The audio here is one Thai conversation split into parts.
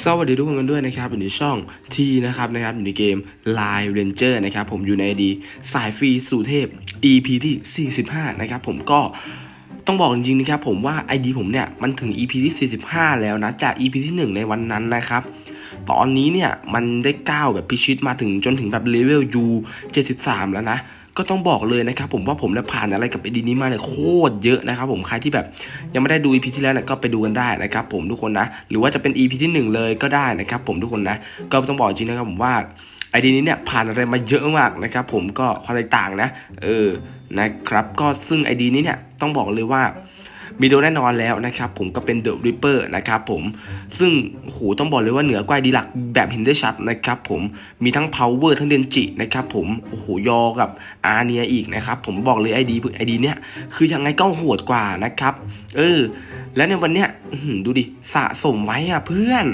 สวัสดีทุกคนกันด้วยนะครับอยู่ในช่องทีนะครับนะครับอยู่ในเกม Line Ranger นะครับผมอยู่ในดีสายฟรีสู่เทพ EP ที่ 45 นะครับผมก็ต้องบอกจริงๆนะครับผมว่า ID ผมเนี่ย มันถึง EP ที่ 45 แล้วนะ จาก EP ที่ 1 ในวันนั้นนะครับ ตอนนี้เนี่ยมันได้ก้าวแบบพิชิตมาถึงจนถึงแบบเลเวล U 73 แล้วนะก็ต้องบอกเลยนะครับผมว่าผมได้ผ่านอะไรกับไอดีนี้มาเนี่ยโคตรเยอะนะครับผมใครที่แบบยังไม่ได้ดู EP ที่แล้วเนี่ยก็ไปดูกันได้นะครับผมทุกคนนะ หรือว่าจะเป็น EP ที่ 1 เลยก็ได้นะครับผมทุกคนนะ ก็ต้องบอกจริงนะครับผมว่าไอดีนี้เนี่ยผ่านอะไรมาเยอะมากนะครับผมก็ความแตกต่างนะ เออนะครับก็ซึ่งไอดีนี้เนี่ยต้องบอกเลยว่า มีโดแน่นอนแล้วนะครับผมก็เป็น The Ripper นะครับผมซึ่งโหต้องบอกเลยว่าเหนือกว่าดีหลักแบบเห็นได้ชัดนะครับผมมีทั้ง power ทั้งเดนจินะครับผมโอ้โหยอกับอาเนียอีกนะครับผมบอกเลยไอดีไอดีเนี่ยคือยังไงก็โหดกว่านะครับเออและในวันเนี้ยดูดิสะสมไว้อะเพื่อน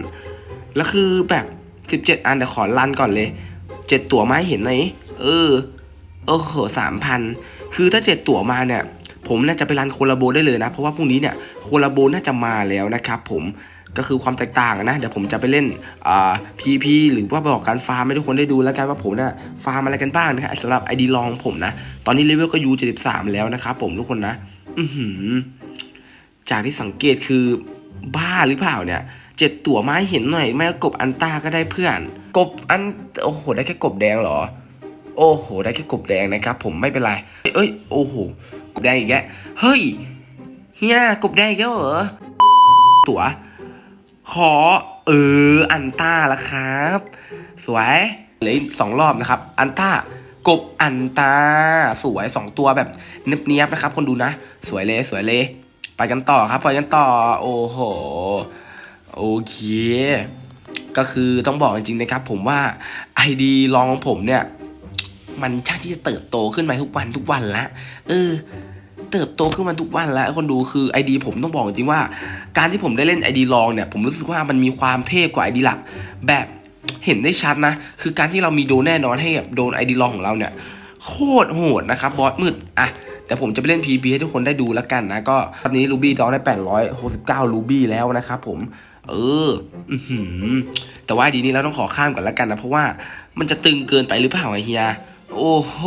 แล้วคือแบบ 17 อันแต่ขอรันก่อนเลยเจ็ดตั๋วมาให้เห็นไหนเออโอ้โหสามพันคือถ้าเจ็ดตั๋วมาเนี่ย ผมน่าจะไปรันโคลาโบได้เลยนะ เพราะว่าพรุ่งนี้เนี่ยโคลาโบน่าจะมาแล้วนะครับผมก็คือความแตกต่างนะ เดี๋ยวผมจะไปเล่นอ่าพีพีหรือว่าบอกการฟาร์มให้ทุกคนได้ดูแล้วกันว่าผมเนี่ยฟาร์มอะไรกันบ้างนะครับสำหรับไอดีลองผมนะ ตอนนี้เลเวลก็ยู73แล้วนะครับผมทุกคนนะ อืจากที่สังเกตคือบ้าหรือเปล่าเนี่ยเจ็ดตั๋วมาให้เห็นหน่อย ไม่กบอันต้าก็ได้เพื่อน กบอันโอ้โหได้แค่กบแดงเหรอ โอ้โห ได้แค่กบแดงนะครับผมไม่เป็นไร เอ้ยโอ้โห บแดงอีกแล้วเฮ้ยเฮียกบแดงอีกแล้วเหรอตั๋วขอเอออันต้าละครับ สวยเหลืออีกสองรอบนะครับ อันต้ากบอันตาสวยสองตัวแบบเนียบๆนะครับ คนดูนะ สวยเลยสวยเลยไปกันต่อครับไปกันต่อ โอ้โหโอเค ก็คือต้องบอกจริงๆนะครับ ผมว่าไอดีลองของผมเนี่ย มันช่างที่จะเติบโตขึ้นมาทุกวันทุกวันละเออ เติบโตขึ้นมาทุกวันแล้วคนดูคือไอดีผมต้องบอกจริงว่า การที่ผมได้เล่นไอดีลองเนี่ย ผมรู้สึกว่ามันมีความเทพกว่าไอดีหลัก แบบเห็นได้ชัดนะ คือการที่เรามีโดนแน่นอนให้กับโดนไอดีลองของเราเนี่ย โคตรโหดนะครับบอสมืดอะแต่ผมจะไปเล่น PB ให้ทุกคนได้ดูแล้วกันนะ ก็ตอนนี้ลูบี้ตอนได้ 869ลูบี้แล้วนะครับผม เอออือหือแต่ว่าดีนี้เราต้องขอข้ามก่อนแล้วกันนะ เพราะว่ามันจะตึงเกินไปหรือเปล่าไอเฮีย โอ้โห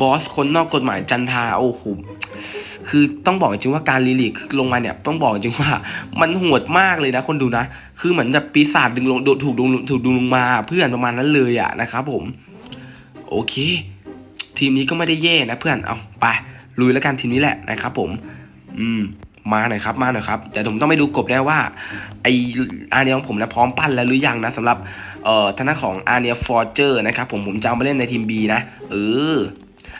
บอสคนนอกกฎหมายจันทาโอ้โหคือต้องบอกจริงว่าการรีลีกลงมาเนี่ยต้องบอกจริงว่ามันโหดมากเลยนะคนดูนะ คือเหมือนจะปีศาจดึงลงโดนถูกดึงถูกดึงลงมาเพื่อนประมาณนั้นเลยอะนะครับผม โอเค ทีมนี้ก็ไม่ได้แย่นะเพื่อนเอาไปลุยแล้วกันทีมนี้แหละนะครับผม อืม มาหน่อยครับมาหน่อยครับแต่ผมต้องไปดูกบได้ว่าไออาเนียของผมนะพร้อมปั้นแล้วหรือยังนะสำหรับเอ่อทางด้าของอาเนียฟอร์เจอร์นะครับผมผมจะเอามาเล่นในทีม B นะเออ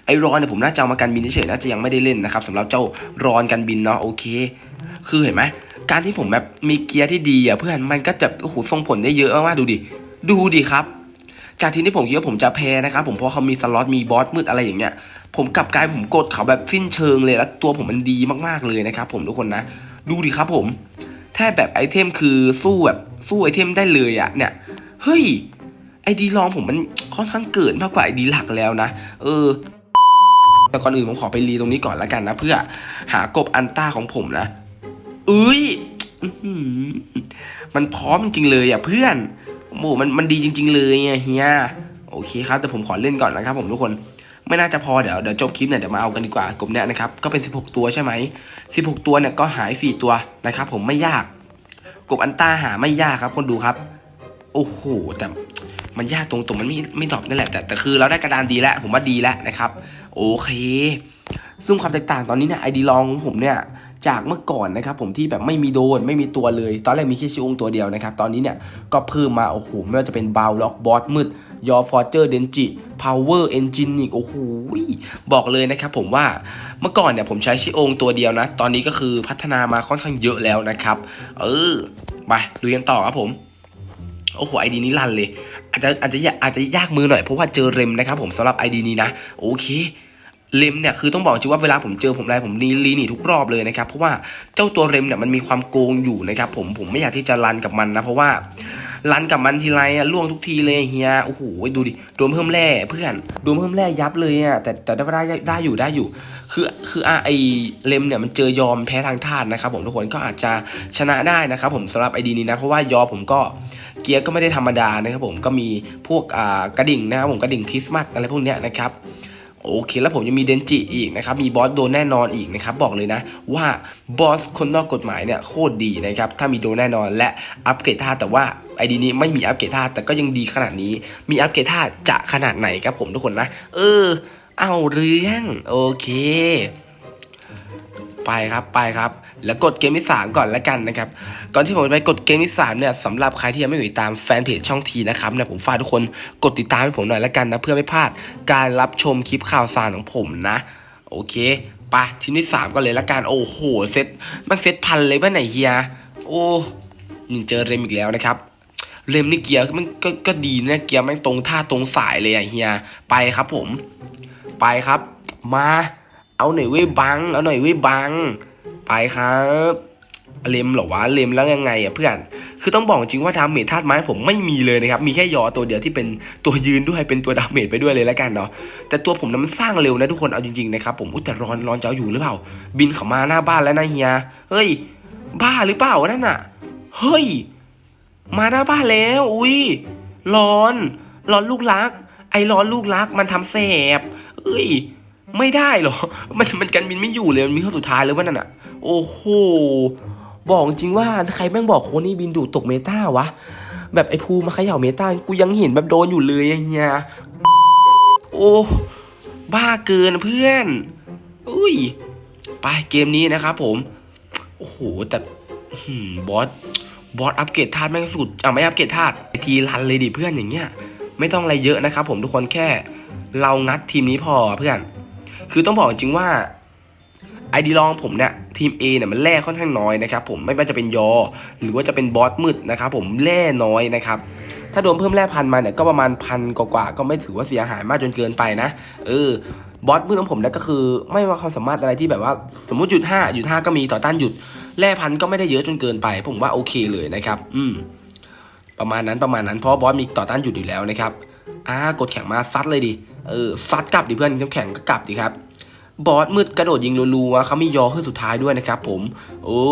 ไอรอนเนี่ยผมน่าจะเอามากันบินเฉยๆน่าจะยังไม่ได้เล่นนะครับสำหรับเจ้ารอนกันบินเนาะโอเค คือเห็นไหมการที่ผมแบบมีเกียร์ที่ดีอะเพื่อนมันก็จะโอ้โหส่งผลได้เยอะมากดูดิดูดิครับ จากที่นี่ผมคิดว่าผมจะแพ้นะครับผมเพราะเขามีสล็อตมีบอสมืดอะไรอย่างเงี้ยผมกลับกลายผมกดเขาแบบสิ้นเชิงเลยแล้วตัวผมมันดีมากๆเลยนะครับผมทุกคนนะ ดูดิครับผมแทบแบบไอเทมคือสู้แบบสู้ไอเทมได้เลยอะเนี่ยเฮ้ยไอดีลองผมมันค่อนข้างเกิดมากกว่าไอดีหลักแล้วนะเออแต่ก่อนอื่นผมขอไปรีตรงนี้ก่อนแล้วกันนะ เพื่อหากบอันต้าของผมนะเอ้ยมันพร้อมจริงเลยอะเพื่อน โอ้โหมันมันดีจริง ๆ เลยเฮียโอเคครับแต่ผมขอเล่นก่อนนะครับ ผมทุกคนไม่น่าจะพอเดี๋ยวเดี๋ยวจบคลิปเนี่ยเดี๋ยวมาเอากันดีกว่ากบเนี่ยนะครับก็เป็น 16 ตัวใช่ไหม16 ตัวเนี่ยก็หาย 4 ตัวนะครับผมไม่ยากกบอันต้าหาไม่ยากครับ คนดูครับ โอ้โหแต่มันยากตรงตรงมันไม่ไม่ตอบนั่นแหละแต่แต่คือเราได้กระดานดีแล้ว ผมว่าดีแล้วนะครับ โอเค ซึ่งความแตกต่างตอนนี้เนี่ยไอดีลองของผมเนี่ย จากเมื่อก่อนนะครับผมที่แบบไม่มีโดนไม่มีตัวเลย ตอนแรกมีแค่ชิองตัวเดียวนะครับ ตอนนี้เนี่ยก็เพิ่มมาโอ้โหไม่ว่าจะเป็นบาวล็อกบอสมืดยอฟอร์เจอร์เดนจิพาวเวอร์เอนจินอีกโอ้โหบอกเลยนะครับผมว่าเมื่อก่อนเนี่ยผมใช้ชิองตัวเดียวนะ ตอนนี้ก็คือพัฒนามาค่อนข้างเยอะแล้วนะครับ เออไปดูกันต่อครับผมโอ้โหไอดีนี้ลันเลย อาจจะอาจจะอาจจะยากมือหน่อยเพราะว่าเจอเรมนะครับผมสำหรับไอดีนี้นะ โอเค เรมเนี่ยคือต้องบอกจริงว่าเวลาผมเจอผมไรผมนีรีนี่ทุกรอบเลยนะครับเพราะว่าเจ้าตัวเรมเนี่ยมันมีความโกงอยู่นะครับผมผมไม่อยากที่จะรันกับมันนะเพราะว่ารันกับมันทีไรอะล่วงทุกทีเลยเฮียโอ้โหดูดิโดนเพิ่มแร่เพื่อนโดนเพิ่มแร่ยับเลยอะแต่แต่ได้ได้ได้อยู่ได้อยู่ คือคืออะไอเลมเนี่ยมันเจอยอมแพ้ทางธาตุนะครับผมทุกคนก็อาจจะชนะได้นะครับผมสำหรับไอดีนี้นะเพราะว่ายอผมก็เกียร์ก็ไม่ได้ธรรมดานะครับผมก็มีพวกอ่ากระดิ่งนะครับผมกระดิ่งคริสต์มาสอะไรพวกเนี้ยนะครับ โอเค แล้วผมยังมีเดนจิอีกนะครับ มีบอสโดนแน่นอนอีกนะครับ บอกเลยนะว่าบอสคนนอกกฎหมายเนี่ยโคตรดีนะครับ ถ้ามีโดนแน่นอนและอัปเกรดท่าแต่ว่าไอดีนี้ไม่มีอัปเกรดท่าแต่ก็ยังดีขนาดนี้ มีอัปเกรดท่าจะขนาดไหนครับผมทุกคนนะ เออ เอาเรื่อง โอเค ไปครับไปครับ แล้วกดเกมที่3ก่อนแล้วกันนะครับก่อนที่ผมจะไปกดเกมที่3เนี่ยสำหรับใครที่ยังไม่กดติดตามแฟนเพจช่องทีนะครับเนี่ยผมฝากทุกคนกดติดตามให้ผมหน่อยแล้วกันนะเพื่อไม่พลาดการรับชมคลิปข่าวสารของผมนะ โอเคไปทีมที่3ก็เลยละกันโอ้โหเซตมันเซตพันเลยป่ะไหนเฮียโอ้นี่เจอเรมอีกแล้วนะครับเรมนี่เกียร์มันก็ก็ดีนะเกียร์ม่งตรงท่าตรงสายเลยอะเฮียไปครับผม ไปครับมา เอาหน่อยเว้ยบัง เอาหน่อยเว้ยบัง ไปครับเลมเหรอวะเลมแล้วยังไงอะเพื่อน คือต้องบอกจริงว่าดาเมจธาตุไม้ผมไม่มีเลยนะครับ มีแค่ยอตัวเดียวที่เป็นตัวยืนด้วยเป็นตัวดาเมจไปด้วยเลยแล้วกันเนาะ แต่ตัวผมนั้นมันสร้างเร็วนะทุกคน เอาจริงๆนะครับผมอุ้ยแต่ร้อนร้อนเจะเอาอยู่หรือเปล่า บินเข้ามาหน้าบ้านแล้วนะเฮีย เฮ้ย บ้าหรือเปล่านั่นน่ะ เฮ้ย มาหน้าบ้านแล้ว อุ้ย ร้อน ร้อนลูกรัก ไอ้ร้อนลูกรักมันทำแสบเอ้ย ไม่ได้หรอ มันมันกันบินไม่อยู่เลย มันมีข้อสุดท้ายเลยว่านั่นอะ โอ้โห บอกจริงว่าใครแม่งบอกโคนี่บินดูตกเมตาวะ แบบไอ้ภูมาเขย่าเมตากูยังเห็นแบบโดนอยู่เลยอะเฮียโอ้ บ้าเกินเพื่อน อุ้ย ไปเกมนี้นะครับผม โอ้โห แต่บอส บอสอัปเกรดธาตุแม่งสุดอะไม่อัปเกรดธาตุไอทีรันเลยดิเพื่อนอย่างเงี้ย ไม่ต้องอะไรเยอะนะครับผมทุกคนแค่ เรางัดทีมนี้พอเพื่อน คือต้องบอกจริงว่าไอดีลองผมเนี่ยทีม A เนี่ยมันแร่ค่อนข้างน้อยนะครับผมไม่ว่าจะเป็นยอ หรือว่าจะเป็นบอสมืดนะครับผมแร่น้อยนะครับถ้าโดนเพิ่มแร่พันมาเนี่ยก็ประมาณพันกว่าๆก็ไม่ถือว่าเสียหายมากจนเกินไปนะเออบอสมืดของผมเนี่ยก็คือ ไม่ว่าความสามารถอะไรที่แบบว่า สมมติหยุดห้าหยุดห้าก็มีต่อต้านหยุดแร่พันก็ไม่ได้เยอะจนเกินไป ผมว่าโอเคเลยนะครับ อืมประมาณนั้นประมาณนั้นเพราะบอสมีต่อต้านหยุดอยู่แล้วนะครับอ่ากดแข่งมาซัดเลยดิ เออซัดกลับดิเพื่อนน้ำแข็งก็กลับดิครับ บอสมืดกระโดดยิงรัวๆเขามียอขึ้นสุดท้ายด้วยนะครับผม โอ้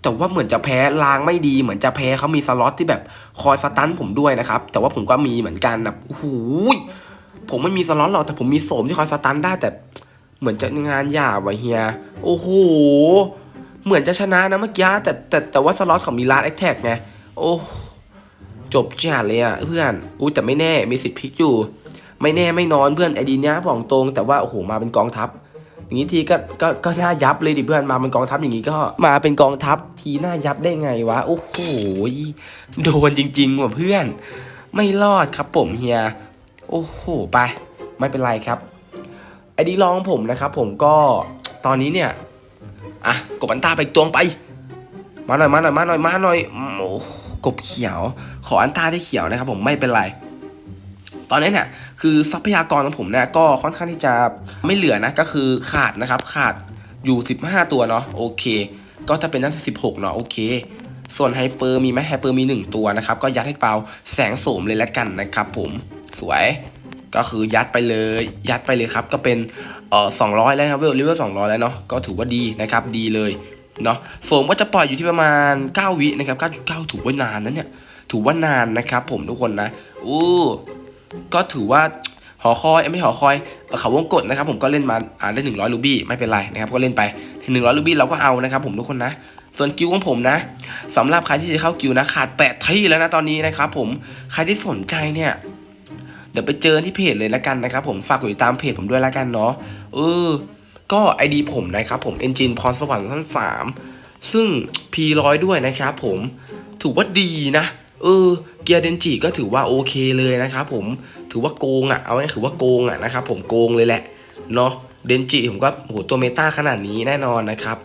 แต่ว่าเหมือนจะแพ้ลางไม่ดีเหมือนจะแพ้เขามีสล็อตที่แบบคอยสตันผมด้วยนะครับ แต่ว่าผมก็มีเหมือนกันนะโอ้โหยผมไม่มีสล็อตหรอกแต่ผมมีโสมที่คอยสตันได้แต่เหมือนจะงานหยาบวะเฮีย โอ้โห เหมือนจะชนะนะเมื่อกี้แต่แต่แต่ว่าสล็อตของมีลาดแอคแท็กไง โอ้ จบจัดเลยอะเพื่อน อุ้ยแต่ไม่แน่ มีสิทธิ์พลิกอยู่ ไม่แน่ไม่นอนเพื่อนไอดีเนี้ยบอกตรง แต่ว่าโอ้โหมาเป็นกองทัพอย่างนี้ทีก็ก็ก็น่ายับเลยดิเพื่อนมาเป็นกองทัพอย่างนี้ก็มาเป็นกองทัพทีน่ายับได้ไงวะโอ้โหโดนจริงๆว่ะเพื่อน ไม่รอดครับผมเฮียโอ้โหไป ไม่เป็นไรครับไอดีลองผมนะครับผมก็ตอนนี้เนี่ยอะกบอันตาไปตวงไป มาหน่อยมาหน่อยมาหน่อยมาหน่อยโอ้กบเขียว ขออันตาได้เขียวนะครับผมไม่เป็นไร ตอนนี้เนี่ยคือทรัพยากรของผมเนี่ยก็ค่อนข้างที่จะไม่เหลือนะก็คือขาดนะครับขาดอยู่ 15 ตัวเนาะโอเค ก็จะเป็นนักสิบหกเนาะโอเค ส่วนไฮเปอร์มีไหมไฮเปอร์มี 1 ตัวนะครับ ก็ยัดให้เปาแสงโสมเลยแล้วกันนะครับผมสวยก็คือยัดไปเลยยัดไปเลยครับก็เป็นเอ่อสองร้อยแล้วครับเวลเลเวลสองร้อยแล้วเนาะก็ถือว่าดีนะครับดีเลยเนาะโสมก็จะปล่อยอยู่ที่ประมาณ 9 วินะครับ9.9 ถือว่านานนะเนี่ยถือว่านานนะครับผมทุกคนนะอู้ ก็ถือว่าหอคอยไม่หอคอยเขาวงกดนะครับผมก็เล่นมาอ่าได้หนึ่งร้อยลูบี้ไม่เป็นไรนะครับก็เล่นไปหนึ่งร้อยลูบี้เราก็เอานะครับผมทุกคนนะ ส่วนกิวของผมนะสำหรับใครที่จะเข้ากิวนะขาดแปดที่แล้วนะตอนนี้นะครับผมใครที่สนใจเนี่ยเดี๋ยวไปเจอที่เพจเลยละกันนะครับผมฝากกดติดตามเพจผมด้วยละกันเนาะเออ ก็ไอดีผมนะครับผม Engine พรสวรรค์ท่านสามซึ่ง P100 ด้วยนะครับผมถือว่าดีนะ เออเกียร์เดนจิก็ถือว่าโอเคเลยนะครับผมถือว่าโกงอะ่ะเอาง่ายถือว่าโกงอะ่ะนะครับผมโกงเลยแหละเนาะเดนจิผมก็โหตัวเมตาขนาดนี้แน่นอนนะครับ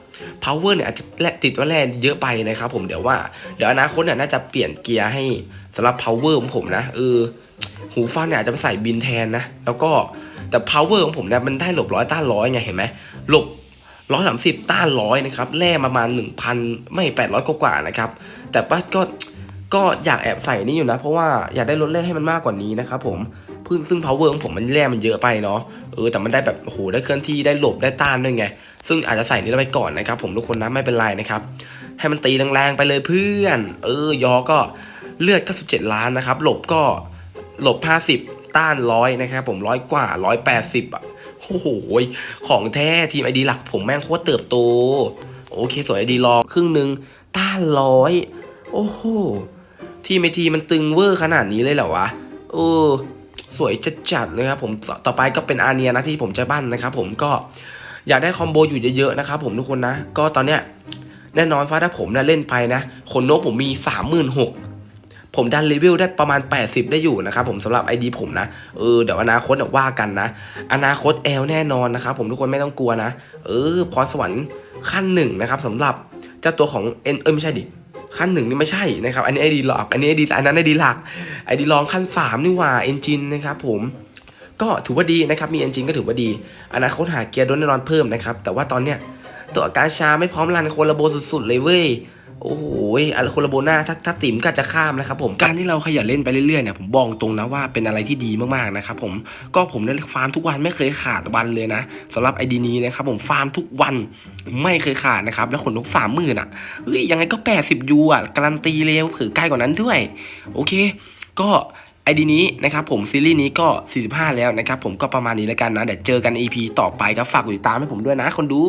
power เนี่ยอาจจะแลติดว่าแรงเยอะไปนะครับผมเดี๋ยวว่าเดี๋ยวอนาคตเนี่ยน่าจะเปลี่ยนเกียร์ให้สำหรับ power ของผมนะเออหูฟังเนี่ยอาจจะไปใส่บินแทนนะแล้วก็แต่ power ของผมเนี่ยมันได้หลบร้อยต้านร้อยไงเห็นไหมหลบร้อยสามสิบต้านร้อยนะครับแร่ประมาณหนึ่งพันไม่แปดร้อยกว่าๆนะครับแต่ป้าก็ ก็อยากแอบใส่นี่อยู่นะ เพราะว่าอยากได้ลดแร่ให้มันมากกว่านี้นะครับผมพึ่งซึ่ง power ของผมมันแร่มันเยอะไปเนาะเออแต่มันได้แบบโอ้โหได้เคลื่อนที่ได้หลบได้ต้านด้วยไง ซึ่งอาจจะใส่นี้ไปก่อนนะครับ ผมทุกคนนะไม่เป็นไรนะครับให้มันตีแรงๆไปเลยเพื่อน เออยอก็เลือดก็17 ล้านนะครับ หลบก็หลบ 50 ต้านร้อยนะครับผมร้อยกว่าร้อยแปดสิบอะโอ้โหของแท้ทีมไอดีหลักผมแม่งโคตรเติบโต โอเคสวยไอดีรอครึ่งหนึ่งต้านร้อยโอ้โห ทีมไอทีมันตึงเวอร์ขนาดนี้เลยเหรอวะเออสวยจัดจัดเลยครับผมต่อต่อไปก็เป็นอาเนียนะที่ผมจะบั้นนะครับผมก็อยากได้คอมโบอยู่เยอะๆนะครับผมทุกคนนะ ก็ตอนเนี้ยแน่นอนฟ้าถ้าผมนะเล่นไปนะขนนกผมมี 36,000ผมดันเลเวลได้ประมาณ 80 ได้อยู่นะครับผมสำหรับ ID ผมนะเออเดี๋ยวอนาคตเดี๋ยวว่ากันนะ อนาคตแอลแน่นอนนะครับผมทุกคนไม่ต้องกลัวนะ เออพรสวรรค์ขั้นหนึ่งนะครับสำหรับเจ้าตัวของเอ็นเออไม่ใช่ดิ ขั้นหนึ่งนี่ไม่ใช่นะครับ อันนี้ไอดีหลอก อันนี้ไอดีอันนั้นไอดีหลักไอดีลองขั้นสามนี่ว่าเอนจินนะครับผมก็ถือว่าดีนะครับ มีเอนจินก็ถือว่าดี อนาคตหาเกียร์โดนแน่นอนเพิ่มนะครับ แต่ว่าตอนเนี้ยตัวอาการชาไม่พร้อมรันโคลาโบสุดๆเลยเว้ย โอ้โหอะไรโคลาโบน้าถ้าถ้าติ๋มก็จะข้ามนะครับผมการที่เราขยันเล่นไปเรื่อยๆเนี่ยผมบอกตรงนะว่าเป็นอะไรที่ดีมากๆนะครับผมก็ผมได้ฟาร์มทุกวันไม่เคยขาดวันเลยนะสำหรับไอดีนี้นะครับผมฟาร์มทุกวันไม่เคยขาดนะครับแล้วขนนกสามหมื่นอะเฮ้ยยังไงก็ 80ยูอะการันตีเลยเผื่อใกล้กว่านั้นด้วย โอเค ก็ไอดีนี้นะครับผมซีรีส์นี้ก็ 45 แล้วนะครับผมก็ประมาณนี้แล้วกันนะเดี๋ยวเจอกัน EP ต่อไปครับฝากกดติดตามให้ผมด้วยนะคนดู